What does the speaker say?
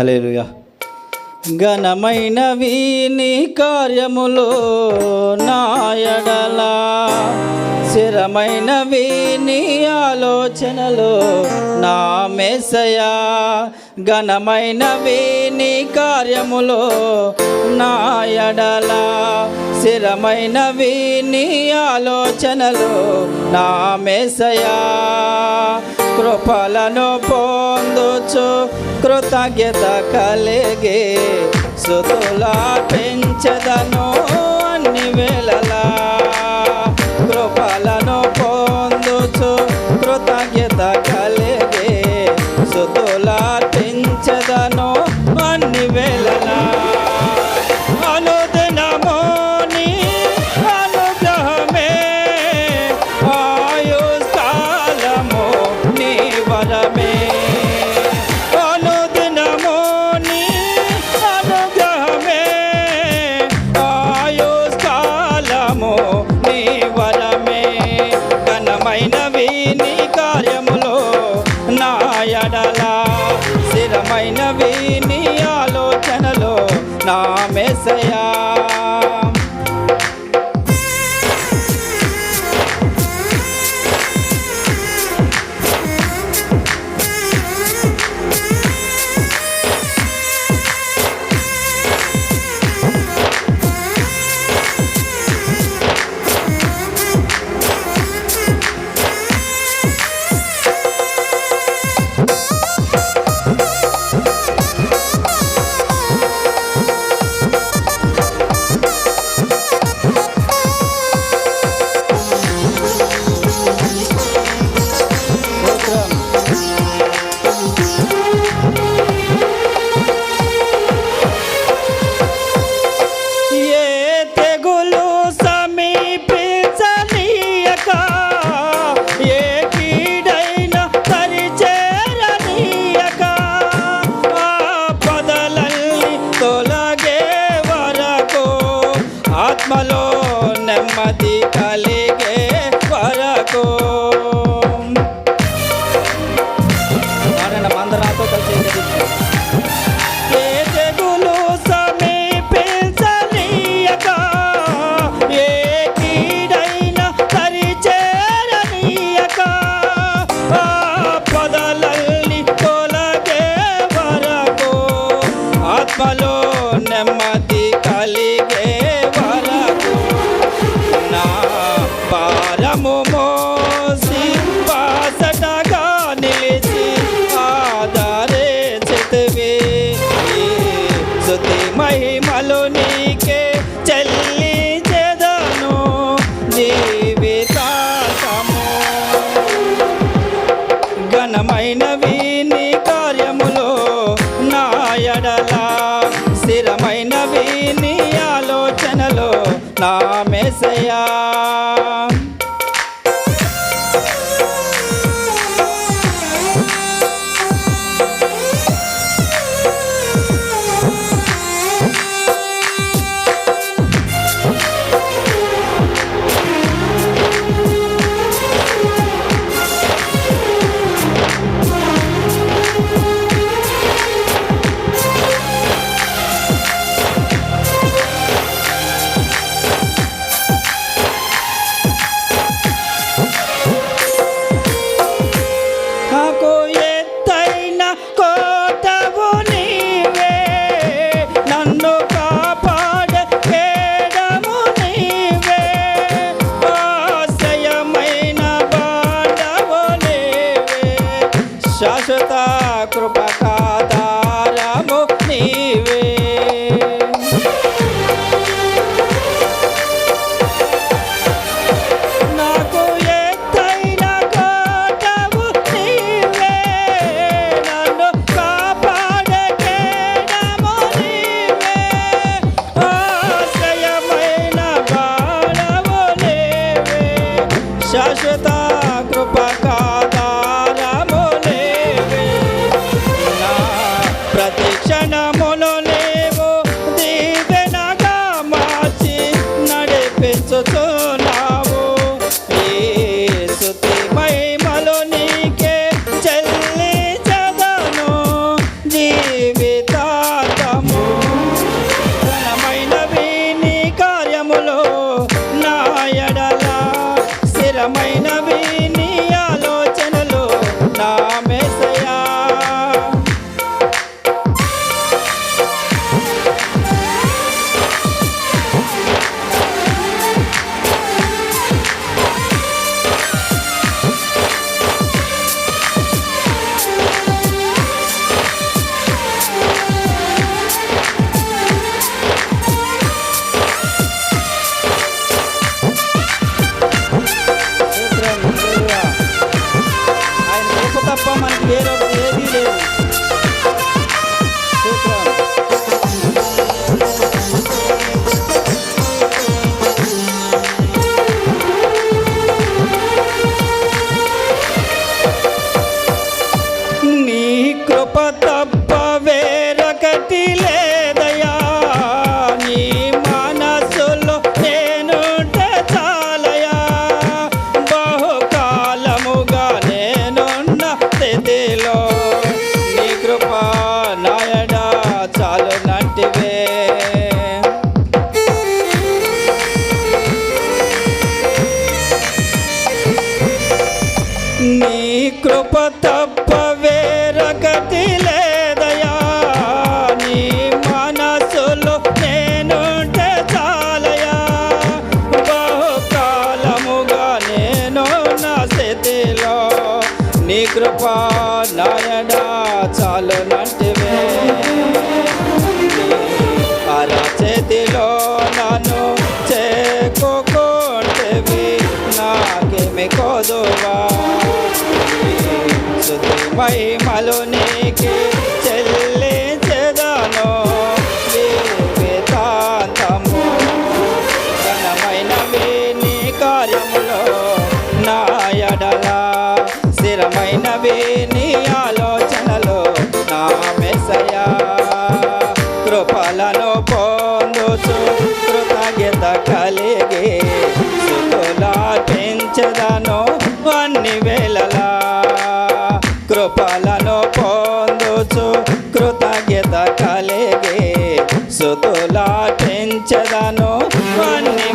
Hallelujah ఘనమైనవి నీ కార్యములు నాయడలా స్థిరమైనవి నీ ఆలోచనలు నా మెసయా ఘనమైనవి నీ కార్యములు నాయడలా స్థిరమైనవి నీ ఆలోచనలు నా మెసయా కృపలను పొందుచు కృతజ్ఞత కలిగే సుతులా పెంచదను అన్ని వేళలా. కృపలను పొందుచు కృతజ్ఞత కలిగే సుతులా పెంచదను అన్ని వేళలా. ఆలోచనలో నా నెమ్మది కలిగే ఘనమైనవి నీ కార్యములో నా ఎడలా. స్థిరమైనవి నీ ఆలోచనలో నా మెసయా. রাধা కృప తప్ప వేరగతి లేదయా? నీ మనసులో నేనుంటే చాలయా? బహుకాలముగా నేను నా స్థితిలో నీ కృప నాయనా చాలు నంటివే అర చేతిలో నన్ను చేకోకుంటేవి నాకేమి కోదువా? మహిమలు నీకి చెల్లించదాను జీవితాంతము ఘనమైనవి నీ కార్యములో నా ఎడల. స్థిరమైనవి నీ ఆలోచనలు నా మెసయా కృపలను పొందుచు కృతజ్ఞత కలిగి సుతులాటించదను కృపలను పొందుచు కృతజ్ఞత కలిగి సుతులాటించదను. అన్ని